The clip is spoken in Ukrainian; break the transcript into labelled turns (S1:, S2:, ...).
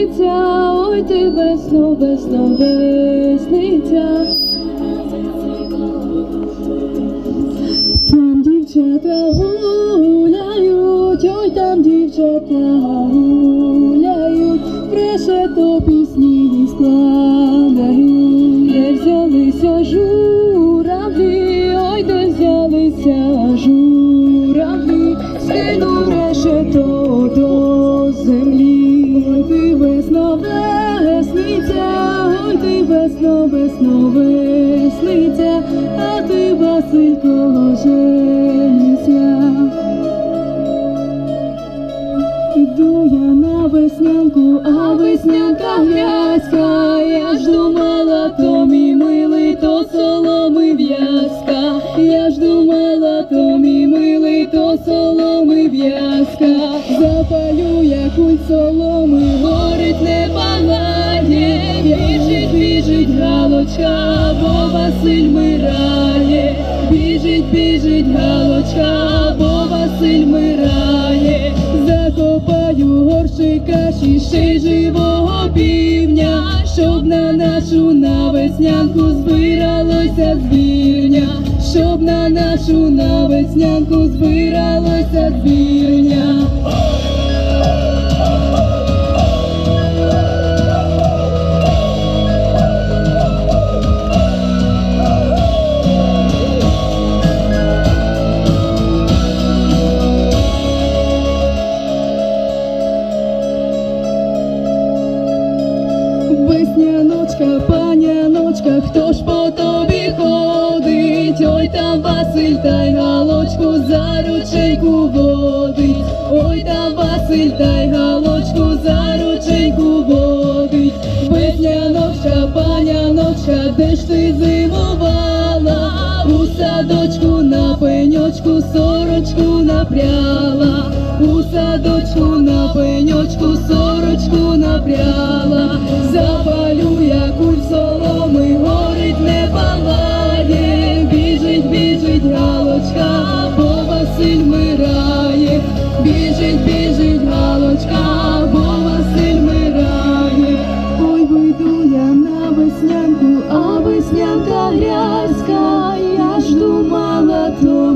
S1: весниця, ой ти весно, весно, весниця. Там дівчата гуляють, ой там дівчата весно весниця, а ти Василько женися. Іду я на веснянку, а веснянка грязька. Я ж думала, то мій милий, то соломи в'язка. Я ж думала, то мій милий, то соломи в'язка. Запалю я куль соломи, горить не палає. Галочка, бо Василь мирає. Біжить, біжить галочка, бо Василь мирає. Закопаю горщика, ще живого півня, щоб на нашу навеснянку збиралося звірня, щоб на нашу навеснянку збиралося звірня. Весняночка, паняночка, хто ж по тобі ходить? Ой там Василь та галочку за рученьку водить. Ой там Василь та галочку за рученьку водить. Весняночка, паняночка, де ж ти зимувала? У садочку на пеньочку сорочку напряла. У садочку на пеньочку бо Василь мирає, біжить, біжить галочка, бо Василь мирає, ой вийду я на веснянку, а веснянка грязька, я ж думала то.